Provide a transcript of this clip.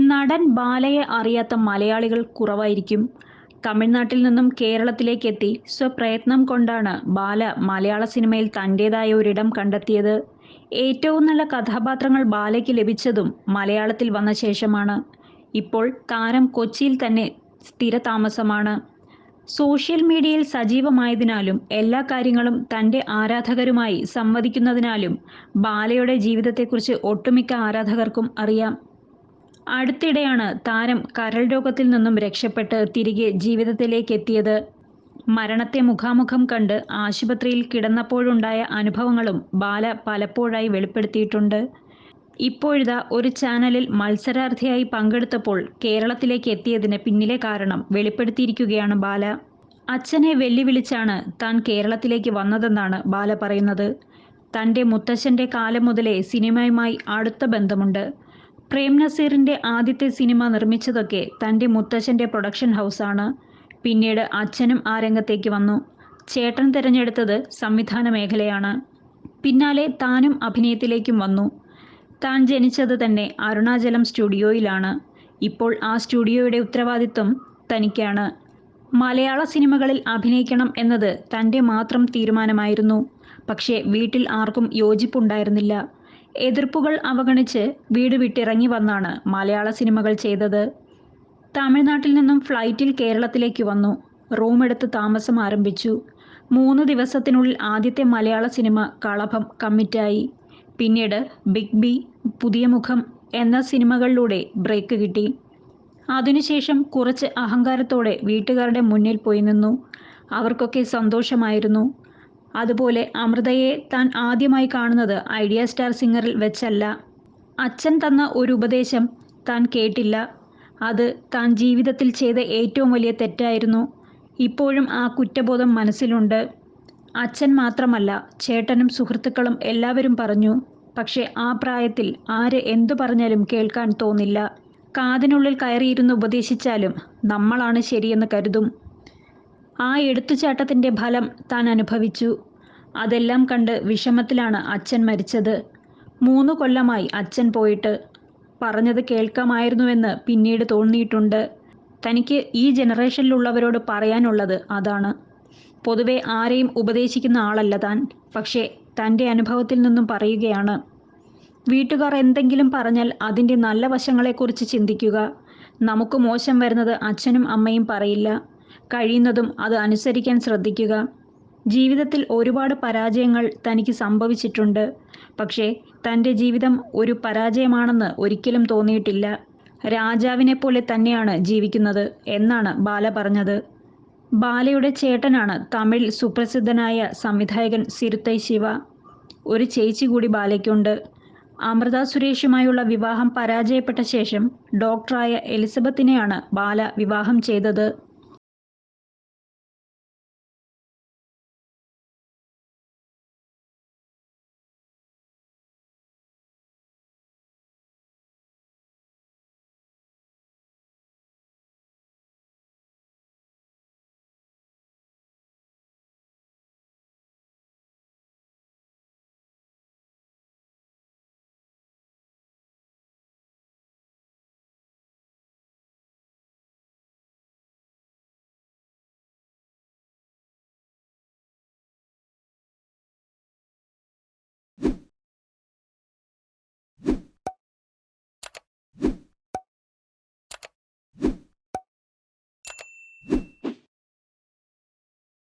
നടൻ ബാലയെ അറിയാത്ത മലയാളികൾ കുറവായിരിക്കും. തമിഴ്നാട്ടിൽ നിന്നും കേരളത്തിലേക്കെത്തി സ്വപ്രയത്നം കൊണ്ടാണ് ബാല മലയാള സിനിമയിൽ തന്റേതായ ഒരിടം കണ്ടെത്തിയത്. ഏറ്റവും നല്ല കഥാപാത്രങ്ങൾ ബാലയ്ക്ക് ലഭിച്ചതും മലയാളത്തിൽ വന്ന ശേഷമാണ്. ഇപ്പോൾ താരം കൊച്ചിയിൽ തന്നെ സ്ഥിരതാമസമാണ്. സോഷ്യൽ മീഡിയയിൽ സജീവമായതിനാലും എല്ലാ കാര്യങ്ങളും തന്റെ ആരാധകരുമായി സംവദിക്കുന്നതിനാലും ബാലയുടെ ജീവിതത്തെക്കുറിച്ച് ഒട്ടുമിക്ക ആരാധകർക്കും അറിയാം. അടുത്തിടെയാണ് താരം കരൾ രോഗത്തിൽ നിന്നും രക്ഷപ്പെട്ട് തിരികെ ജീവിതത്തിലേക്ക് എത്തിയത് മരണത്തെ മുഖാമുഖം കണ്ട് ആശുപത്രിയിൽ കിടന്നപ്പോഴുണ്ടായ അനുഭവങ്ങളും ബാല പലപ്പോഴായി വെളിപ്പെടുത്തിയിട്ടുണ്ട്. ഇപ്പോഴിതാ ഒരു ചാനലിൽ മത്സരാർത്ഥിയായി പങ്കെടുത്തപ്പോൾ കേരളത്തിലേക്ക് എത്തിയതിന് പിന്നിലെ കാരണം വെളിപ്പെടുത്തിയിരിക്കുകയാണ് ബാല. അച്ഛനെ വെല്ലുവിളിച്ചാണ് താൻ കേരളത്തിലേക്ക് വന്നതെന്നാണ് ബാല പറയുന്നത്. തന്റെ മുത്തശ്ശന്റെ കാലം മുതലേ സിനിമയുമായി അടുത്ത ബന്ധമുണ്ട്. പ്രേം നസീറിന്റെ ആദ്യത്തെ സിനിമ നിർമ്മിച്ചതൊക്കെ തന്റെ മുത്തശ്ശന്റെ പ്രൊഡക്ഷൻ ഹൗസാണ്. പിന്നീട് അച്ഛനും ആ രംഗത്തേക്ക് വന്നു. ചേട്ടൻ തിരഞ്ഞെടുത്തത് സംവിധാന മേഖലയാണ്. പിന്നാലെ താനും അഭിനയത്തിലേക്കും വന്നു. താൻ ജനിച്ചത് തന്നെ അരുണാചലം സ്റ്റുഡിയോയിലാണ്. ഇപ്പോൾ ആ സ്റ്റുഡിയോയുടെ ഉത്തരവാദിത്വം തനിക്കാണ്. മലയാള സിനിമകളിൽ അഭിനയിക്കണം എന്നത് തന്റെ മാത്രം തീരുമാനമായിരുന്നു. പക്ഷേ വീട്ടിൽ ആർക്കും യോജിപ്പുണ്ടായിരുന്നില്ല. എതിർപ്പുകൾ അവഗണിച്ച് വീട് വിട്ടിറങ്ങി വന്നാണ് മലയാള സിനിമകൾ ചെയ്തത്. തമിഴ്നാട്ടിൽ നിന്നും ഫ്ലൈറ്റിൽ കേരളത്തിലേക്ക് വന്നു. റൂമെടുത്ത് താമസം ആരംഭിച്ചു. മൂന്ന് ദിവസത്തിനുള്ളിൽ ആദ്യത്തെ മലയാള സിനിമ കളഭം കമ്മിറ്റായി. പിന്നീട് ബിഗ് ബി പുതിയ മുഖം എന്ന സിനിമകളിലൂടെ ബ്രേക്ക് കിട്ടി. അതിനുശേഷം കുറച്ച് അഹങ്കാരത്തോടെ വീട്ടുകാരുടെ മുന്നിൽ പോയി നിന്നു. അവർക്കൊക്കെ സന്തോഷമായിരുന്നു. അതുപോലെ അമൃതയെ താൻ ആദ്യമായി കാണുന്നത് ഐഡിയ സ്റ്റാർ സിംഗറിൽ വെച്ചല്ല. അച്ഛൻ തന്ന ഒരു ഉപദേശം താൻ കേട്ടില്ല. അത് താൻ ജീവിതത്തിൽ ചെയ്ത ഏറ്റവും വലിയ തെറ്റായിരുന്നു. ഇപ്പോഴും ആ കുറ്റബോധം മനസ്സിലുണ്ട്. അച്ഛൻ മാത്രമല്ല ചേട്ടനും സുഹൃത്തുക്കളും എല്ലാവരും പറഞ്ഞു പക്ഷേ ആ പ്രായത്തിൽ ആര് എന്തു പറഞ്ഞാലും കേൾക്കാൻ തോന്നില്ല. കാതിനുള്ളിൽ കയറിയിരുന്ന് ഉപദേശിച്ചാലും നമ്മളാണ് ശരിയെന്ന് കരുതും. ആ എടുത്തുചാട്ടത്തിന്റെ ഫലം താൻ അനുഭവിച്ചു. അതെല്ലാം കണ്ട് വിഷമത്തിലാണ് അച്ഛൻ മരിച്ചത്. മൂന്ന് കൊല്ലമായി അച്ഛൻ പോയിട്ട്. പറഞ്ഞത് കേൾക്കാമായിരുന്നുവെന്ന് പിന്നീട് തോന്നിയിട്ടുണ്ട്. തനിക്ക് ഈ ജനറേഷനിലുള്ളവരോട് പറയാനുള്ളത് അതാണ്. പൊതുവെ ആരെയും ഉപദേശിക്കുന്ന ആളല്ല താൻ പക്ഷേ തന്റെ അനുഭവത്തിൽ നിന്നും പറയുകയാണ്. വീട്ടുകാർ എന്തെങ്കിലും പറഞ്ഞാൽ അതിന്റെ നല്ല വശങ്ങളെക്കുറിച്ച് ചിന്തിക്കുക. നമുക്ക് മോശം വരുന്നത് അച്ഛനും അമ്മയും പറയില്ല. കഴിയുന്നതും അത് അനുസരിക്കാൻ ശ്രദ്ധിക്കുക. ജീവിതത്തിൽ ഒരുപാട് പരാജയങ്ങൾ തനിക്ക് സംഭവിച്ചിട്ടുണ്ട്. പക്ഷേ തന്റെ ജീവിതം ഒരു പരാജയമാണെന്ന് ഒരിക്കലും തോന്നിയിട്ടില്ല. രാജാവിനെ പോലെ തന്നെയാണ് ജീവിക്കുന്നത് എന്നാണ് ബാല പറഞ്ഞത്. ബാലയുടെ ചേട്ടനാണ് തമിഴ് സുപ്രസിദ്ധനായ സംവിധായകൻ സിരുത്തൈ ശിവ. ഒരു ചേച്ചി കൂടി ബാലയ്ക്കുണ്ട്. അമൃത സുരേഷുമായുള്ള വിവാഹം പരാജയപ്പെട്ട ശേഷം ഡോക്ടറായ എലിസബത്തിനെയാണ് ബാല വിവാഹം ചെയ്തത്.